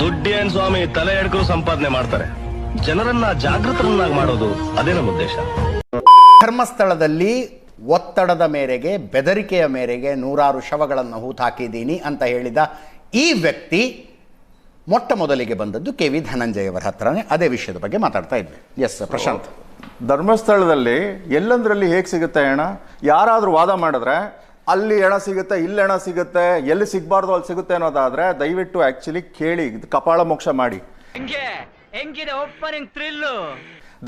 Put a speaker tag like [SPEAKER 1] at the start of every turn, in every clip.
[SPEAKER 1] ದುಡ್ಡೇನ್ ಸ್ವಾಮಿ ತಲೆ ಎಡ್ಕರು ಸಂಪಾದನೆ ಮಾಡ್ತಾರೆ. ಜನರನ್ನ ಜಾಗೃತರನ್ನಾಗಿ ಮಾಡೋದು ಅದೇ ನಮ್ಮ ಉದ್ದೇಶ?
[SPEAKER 2] ಧರ್ಮಸ್ಥಳದಲ್ಲಿ ಒತ್ತಡದ ಮೇರೆಗೆ ಬೆದರಿಕೆಯ ಮೇರೆಗೆ ನೂರಾರು ಶವಗಳನ್ನು ಹೂತಾಕಿದ್ದೀನಿ ಅಂತ ಹೇಳಿದ ಈ ವ್ಯಕ್ತಿ ಮೊಟ್ಟ ಮೊದಲಿಗೆ ಬಂದದ್ದು ಕೆ ವಿ ಧನಂಜಯವರ ಹತ್ರನೇ. ಅದೇ ವಿಷಯದ ಬಗ್ಗೆ ಮಾತಾಡ್ತಾ ಇದ್ವಿ. ಎಸ್ ಪ್ರಶಾಂತ್.
[SPEAKER 3] ಧರ್ಮಸ್ಥಳದಲ್ಲಿ ಎಲ್ಲಂದ್ರಲ್ಲಿ ಹೇಗೆ ಸಿಗುತ್ತೆ ಅಣ್ಣ? ಯಾರಾದರೂ ವಾದ ಮಾಡಿದ್ರೆ ಅಲ್ಲಿ ಹೆಣ ಸಿಗುತ್ತೆ ಇಲ್ಲಿ ಹೆಣ ಸಿಗುತ್ತೆ ಎಲ್ಲಿ ಸಿಗಬಾರ್ದು ಅಲ್ಲಿ ಸಿಗುತ್ತೆ ಅನ್ನೋದಾದ್ರೆ ದಯವಿಟ್ಟು ಆಕ್ಚುಲಿ ಕೇಳಿ ಇದು ಕಪಾಳ ಮೋಕ್ಷ ಮಾಡಿ.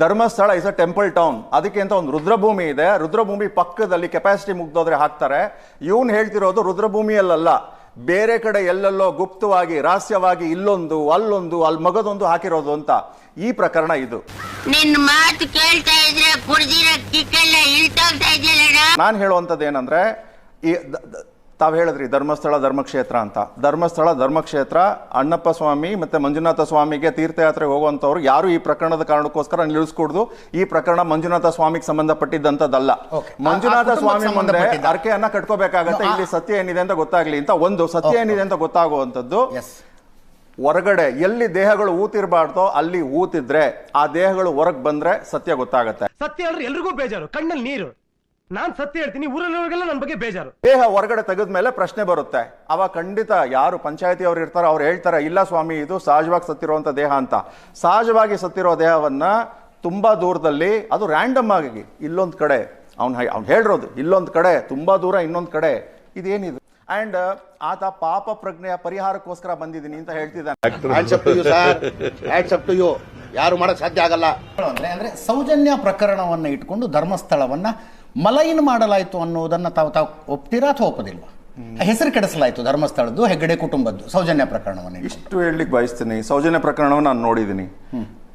[SPEAKER 3] Dharmasthala is a temple town ಅದಕ್ಕೆ ಅಂತ ಒಂದು ರುದ್ರಭೂಮಿ ಇದೆ. ರುದ್ರಭೂಮಿ ಪಕ್ಕದಲ್ಲಿ ಕೆಪಾಸಿಟಿ ಮುಗ್ದೋದ್ರೆ ಹಾಕ್ತಾರೆ. ಇವನು ಹೇಳ್ತಿರೋದು ರುದ್ರಭೂಮಿಯಲ್ಲ ಬೇರೆ ಕಡೆ ಎಲ್ಲೆಲ್ಲೋ ಗುಪ್ತವಾಗಿ ರಹಸ್ಯವಾಗಿ ಇಲ್ಲೊಂದು ಅಲ್ಲೊಂದು ಅಲ್ಲಿ ಮಗದೊಂದು ಹಾಕಿರೋದು ಅಂತ. ಈ ಪ್ರಕರಣ ಇದು.
[SPEAKER 4] ಮಾತು ಕೇಳ್ತಾ
[SPEAKER 3] ನಾನು ಹೇಳುವಂಥದ್ದು ಏನಂದ್ರೆ ಈ ದ- ಹೇಳಿದ್ರಿ ಧರ್ಮಸ್ಥಳ ಧರ್ಮಕ್ಷೇತ್ರ ಅಂತ. ಧರ್ಮಸ್ಥಳ ಧರ್ಮಕ್ಷೇತ್ರ ಅಣ್ಣಪ್ಪ ಸ್ವಾಮಿ ಮತ್ತೆ ಮಂಜುನಾಥ ಸ್ವಾಮಿಗೆ ತೀರ್ಥಯಾತ್ರೆಗೆ ಹೋಗುವಂಥವ್ರು ಯಾರು ಈ ಪ್ರಕರಣದ ಕಾರಣಕ್ಕೋಸ್ಕರ ನಿಲ್ಲಿಸ್ಕೊಡ್ದು. ಈ ಪ್ರಕರಣ ಮಂಜುನಾಥ ಸ್ವಾಮಿಗೆ ಸಂಬಂಧಪಟ್ಟಿದ್ದಂಥದ್ದಲ್ಲ. ಮಂಜುನಾಥ ಸ್ವಾಮಿ ಮುಂದೆ ಅರ್ಕೆಯನ್ನು ಕಟ್ಕೋಬೇಕಾಗತ್ತೆ. ಇಲ್ಲಿ ಸತ್ಯ ಏನಿದೆ ಅಂತ ಗೊತ್ತಾಗ್ಲಿ. ಅಂತ ಒಂದು ಸತ್ಯ ಏನಿದೆ ಅಂತ ಗೊತ್ತಾಗುವಂಥದ್ದು ಹೊರಗಡೆ ಎಲ್ಲಿ ದೇಹಗಳು ಊತಿರ್ಬಾರ್ದೋ ಅಲ್ಲಿ ಊತಿದ್ರೆ ಆ ದೇಹಗಳು ಹೊರಗೆ ಬಂದ್ರೆ ಸತ್ಯ ಗೊತ್ತಾಗತ್ತೆ.
[SPEAKER 5] ಸತ್ಯ ಅಂದ್ರೆ ಎಲ್ರಿಗೂ ಬೇಜಾರು. ಕಣ್ಣಲ್ಲಿ ನೀರು. ನಾನ್ ಸತ್ಯ ಹೇಳ್ತೀನಿ ಊರಲ್ಲಿರೋರಿಗೆಲ್ಲ ನನ್ನ ಬಗ್ಗೆ ಬೇಜಾರು.
[SPEAKER 3] ದೇಹ ಹೊರಗಡೆ ತೆಗೆದ್ಮೇಲೆ ಪ್ರಶ್ನೆ ಬರುತ್ತೆ. ಅವ ಖಂಡಿತ ಯಾರು ಪಂಚಾಯತಿ ಅವ್ರು ಇರ್ತಾರೋ ಅವ್ರು ಹೇಳ್ತಾರೆ ಇಲ್ಲ ಸ್ವಾಮಿ ಇದು ಸಹಜವಾಗಿ ಸತ್ತಿರುವಂತ ದೇಹ ಅಂತ. ಸಹಜವಾಗಿ ಸತ್ತಿರೋ ದೇಹವನ್ನ ತುಂಬಾ ದೂರದಲ್ಲಿ ಅದು ರ್ಯಾಂಡಮ್ ಆಗಿ ಇಲ್ಲೊಂದ್ ಕಡೆ ಅವ್ನು ಅವ್ನು ಹೇಳಿರೋದು ಇಲ್ಲೊಂದ್ ಕಡೆ ತುಂಬಾ ದೂರ ಇನ್ನೊಂದ್ ಕಡೆ ಇದೇನಿದು? ಅಂಡ್ ಆತ ಪಾಪ ಪ್ರಜ್ಞೆಯ ಪರಿಹಾರಕ್ಕೋಸ್ಕರ ಬಂದಿದ್ದೀನಿ ಅಂತ ಹೇಳ್ತಿದ್ದಾನೆ.
[SPEAKER 6] ಯಾರು ಮಾಡಕ್ ಸಾಧ್ಯ ಆಗಲ್ಲ.
[SPEAKER 2] ಅಂದ್ರೆ ಅಂದ್ರೆ ಸೌಜನ್ಯ ಪ್ರಕರಣವನ್ನ ಇಟ್ಕೊಂಡು ಧರ್ಮಸ್ಥಳವನ್ನ ಮಲೈನ್ ಮಾಡಲಾಯಿತು ಅನ್ನೋದನ್ನ ತಾವು ತಾವು ಒಪ್ತೀರಾ ಅಥವಾ ಒಪ್ಪದಿಲ್ವಾ? ಹೆಸರು ಕೆಡಿಸಲಾಯಿತು ಧರ್ಮಸ್ಥಳದ್ದು ಹೆಗ್ಗಡೆ ಕುಟುಂಬದ್ದು ಸೌಜನ್ಯ ಪ್ರಕರಣವನ್ನು
[SPEAKER 3] ಇಷ್ಟು ಹೇಳಲಿಕ್ಕೆ ಬಯಸ್ತೀನಿ. ಸೌಜನ್ಯ ಪ್ರಕರಣವನ್ನು ನಾನು ನೋಡಿದ್ದೀನಿ.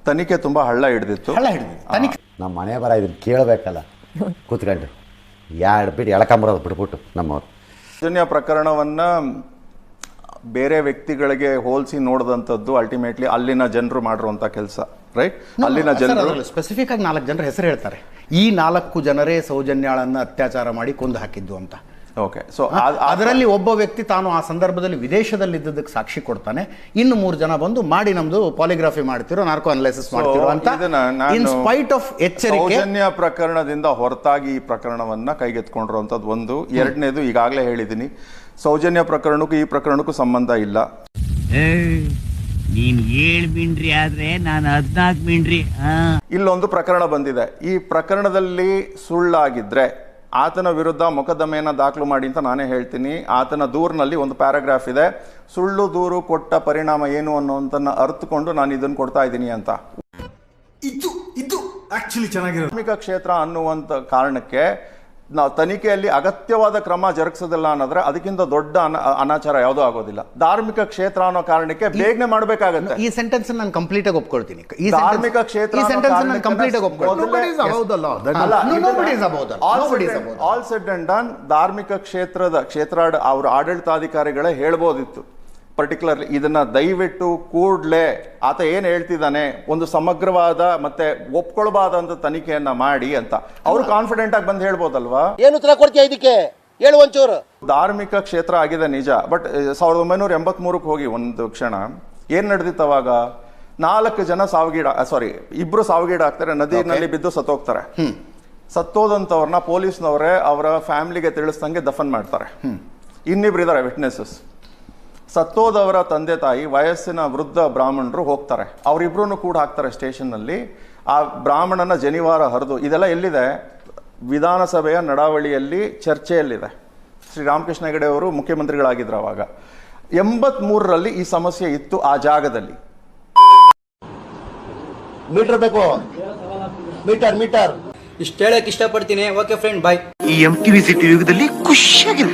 [SPEAKER 3] ತನಿಖೆ ತುಂಬಾ ಹಳ್ಳ ಹಿಡಿದಿತ್ತು.
[SPEAKER 2] ಹಳ್ಳ ಹಿಡಿದು ತನಿಖೆ
[SPEAKER 7] ನಮ್ಮ ಮನೆ ಬರ ಇದನ್ನು ಕೇಳಬೇಕಲ್ಲ. ಕೂತ್ಕೊಂಡು. ಎರಡು ಬಿಟ್ಟು ಎಳಕಂಬರೋದು ಬಿಟ್ಬಿಟ್ಟು ನಮ್ಮವ್ರು.
[SPEAKER 3] ಸೌಜನ್ಯ ಪ್ರಕರಣವನ್ನ ಬೇರೆ ವ್ಯಕ್ತಿಗಳಿಗೆ ಹೋಲಿಸಿ ನೋಡಿದಂಥದ್ದು ಅಲ್ಟಿಮೇಟ್ಲಿ ಅಲ್ಲಿನ ಜನರು ಮಾಡಿರುವಂತ ಕೆಲಸ ರೈಟ್ ಅಲ್ಲಿನ ಜನರು
[SPEAKER 2] ಸ್ಪೆಸಿಫಿಕ್ ಆಗಿ ನಾಲ್ಕು ಜನರ ಹೆಸರು ಹೇಳ್ತಾರೆ. ಈ ನಾಲ್ಕು ಜನರೇ ಸೌಜನ್ಯಾಳನ್ನ ಅತ್ಯಾಚಾರ ಮಾಡಿ ಕೊಂದು ಹಾಕಿದ್ದು ಅಂತ.
[SPEAKER 3] ಓಕೆ ಸೊ
[SPEAKER 2] ಅದರಲ್ಲಿ ಒಬ್ಬ ವ್ಯಕ್ತಿ ತಾನು ಆ ಸಂದರ್ಭದಲ್ಲಿ ವಿದೇಶದಲ್ಲಿ ಇದ್ದದಕ್ಕೆ ಸಾಕ್ಷಿ ಕೊಡ್ತಾನೆ. ಇನ್ನು ಮೂರು ಜನ ಬಂದು ಮಾಡಿ ನಮ್ದು ಪಾಲಿಗ್ರಾಫಿ ಮಾಡ್ತಿರೋ ನಾರ್ಕೋ ಅನಾಲಿಸಿಸ್ ಮಾಡ್ತಿರೋ ಅಂತ ಇನ್ ಸ್ಪೈಟ್ ಆಫ್ ಎಚ್ಚರಿಕೆ
[SPEAKER 3] ಸೌಜನ್ಯ ಪ್ರಕರಣದಿಂದ ಹೊರತಾಗಿ ಈ ಪ್ರಕರಣವನ್ನ ಕೈಗೆತ್ಕೊಂಡಿರುವಂತದ್ದು ಒಂದು. ಎರಡನೇದು ಈಗಾಗಲೇ ಹೇಳಿದೀನಿ ಸೌಜನ್ಯ ಪ್ರಕರಣಕ್ಕೂ ಈ ಪ್ರಕರಣಕ್ಕೂ ಸಂಬಂಧ ಇಲ್ಲ.
[SPEAKER 8] ನೀನ್ ಏಳ್ ಮಿಂಡ್ರಿ ಆದ್ರೆ ನಾನು ಹದ್ನಾಲ್ಕು ಮಿಂಡ್ರಿ ಹಾ?
[SPEAKER 3] ಇಲ್ಲೊಂದು ಪ್ರಕರಣ ಬಂದಿದೆ. ಈ ಪ್ರಕರಣದಲ್ಲಿ ಸುಳ್ಳಾಗಿದ್ರೆ ಆತನ ವಿರುದ್ಧ ಮೊಕದ್ದಮೆಯನ್ನು ದಾಖಲು ಮಾಡಿ ಅಂತ ನಾನೇ ಹೇಳ್ತೀನಿ. ಆತನ ದೂರಿನಲ್ಲಿ ಒಂದು ಪ್ಯಾರಾಗ್ರಾಫ್ ಇದೆ. ಸುಳ್ಳು ದೂರು ಕೊಟ್ಟ ಪರಿಣಾಮ ಏನು ಅನ್ನೋದನ್ನು ಅರ್ಥಕೊಂಡು ನಾನು ಇದನ್ನು ಕೊಡ್ತಾ ಇದ್ದೀನಿ ಅಂತ.
[SPEAKER 9] ಇದು ಇದು ಆಕ್ಚುಲಿ ಚೆನ್ನಾಗಿರೋ
[SPEAKER 3] ಧಾರ್ಮಿಕ ಕ್ಷೇತ್ರ ಅನ್ನುವಂಥ ಕಾರಣಕ್ಕೆ ನಾವು ತನಿಖೆಯಲ್ಲಿ ಅಗತ್ಯವಾದ ಕ್ರಮ ಜರುಗಿಸೋದಿಲ್ಲ ಅನ್ನೋದ್ರೆ ಅದಕ್ಕಿಂತ ದೊಡ್ಡ ಅನ- ಅನಾಚಾರ ಯಾವುದೂ ಆಗೋದಿಲ್ಲ. ಧಾರ್ಮಿಕ ಕ್ಷೇತ್ರ ಅನ್ನೋ ಕಾರಣಕ್ಕೆ ಬೇಗನೆ ಮಾಡಬೇಕಾಗುತ್ತೆ.
[SPEAKER 2] ಈ ಸೆಂಟೆನ್ಸ್ ನಾನು ಕಂಪ್ಲೀಟ್ ಆಗಿ ಒಪ್ಕೊಳ್ತೀನಿ. ಈ
[SPEAKER 3] ಧಾರ್ಮಿಕ ಕ್ಷೇತ್ರ
[SPEAKER 2] ಈ
[SPEAKER 3] ಅನ್ನೋ
[SPEAKER 2] ಸೆಂಟೆನ್ಸ್ ನಾನು ಕಂಪ್ಲೀಟ್ ಆಗಿ ಒಪ್ಕೊಳ್ತೀನಿ.
[SPEAKER 3] ಆಲ್ ಸೆಡ್ ಅಂಡ್ ಡನ್ ಧಾರ್ಮಿಕ ಕ್ಷೇತ್ರದ ಕ್ಷೇತ್ರ ಅವ್ರ ಆಡಳಿತಾಧಿಕಾರಿಗಳೇ ಹೇಳ್ಬೋದಿತ್ತು. ಪರ್ಟಿಕ್ಯುಲರ್ಲಿ ಇದನ್ನ ದಯವಿಟ್ಟು ಕೂಡಲೇ ಆತ ಏನು ಹೇಳ್ತಿದ್ದಾನೆ? ಒಂದು ಸಮಗ್ರವಾದ ಮತ್ತೆ ಒಪ್ಕೊಳ್ಬಾದಂತ ತನಿಖೆಯನ್ನ ಮಾಡಿ ಅಂತ. ಅವ್ರು ಕಾನ್ಫಿಡೆಂಟ್ ಆಗಿ ಬಂದು ಹೇಳ್ಬೋದಲ್ವಾ?
[SPEAKER 6] ಏನು ಉತ್ತರ ಕೊಡ್ತೀಯ ಇದಕ್ಕೆ? ಹೇಳು ಒಂಚೂರು.
[SPEAKER 3] ಧಾರ್ಮಿಕ ಕ್ಷೇತ್ರ ಆಗಿದೆ ನಿಜ ಬಟ್ ಸಾವಿರದ ಒಂಬೈನೂರ ಎಂಬತ್ಮೂರಕ್ಕೆ ಹೋಗಿ ಒಂದು ಕ್ಷಣ. ಏನು ನಡೆದಿತ್ತು ಅವಾಗ? ನಾಲ್ಕು ಜನ ಸಾವಿಗೀಡ ಸಾರಿ ಇಬ್ರು ಸಾವಿಗೀಡಾಗ್ತಾರೆ ನದಿನಲ್ಲಿ ಬಿದ್ದು ಸತ್ತೋಗ್ತಾರೆ. ಸತ್ತೋದಂಥವ್ರನ್ನ ಪೊಲೀಸ್ನವರೇ ಅವರ ಫ್ಯಾಮಿಲಿಗೆ ತಿಳಿಸ್ದಂಗೆ ದಫನ್ ಮಾಡ್ತಾರೆ. ಇನ್ನಿಬ್ರು ಇದಾರೆ ವಿಟ್ನೆಸಸ್ ಸತ್ತೋದವರ ತಂದೆ ತಾಯಿ ವಯಸ್ಸಿನ ವೃದ್ಧ ಬ್ರಾಹ್ಮಣರು ಹೋಗ್ತಾರೆ. ಅವರಿಬ್ಬರೂ ಕೂಡ ಹಾಕ್ತಾರೆ ಸ್ಟೇಷನ್ನಲ್ಲಿ. ಆ ಬ್ರಾಹ್ಮಣನ ಜನಿವಾರ ಹರಿದು ಇದೆಲ್ಲ ಎಲ್ಲಿದೆ? ವಿಧಾನಸಭೆಯ ನಡಾವಳಿಯಲ್ಲಿ ಚರ್ಚೆಯಲ್ಲಿದೆ. ಶ್ರೀ ರಾಮಕೃಷ್ಣ ಹೆಗಡೆ ಅವರು ಮುಖ್ಯಮಂತ್ರಿಗಳಾಗಿದ್ದರು ಅವಾಗ. ಎಂಬತ್ಮೂರರಲ್ಲಿ ಈ ಸಮಸ್ಯೆ ಇತ್ತು ಆ ಜಾಗದಲ್ಲಿ.
[SPEAKER 6] ಮೀಟರ್ ಬೇಕು. Metre metre.
[SPEAKER 8] ಇಷ್ಟು ಹೇಳಕ್ ಇಷ್ಟಪಡ್ತೀನಿ. ಓಕೆ ಫ್ರೆಂಡ್ ಬಾಯ್
[SPEAKER 9] ಈ ಎಂ ಟಿ ವಿ ಸಿಟಿ ಯುಗದಲ್ಲಿ ಖುಷಿಯಾಗಿರು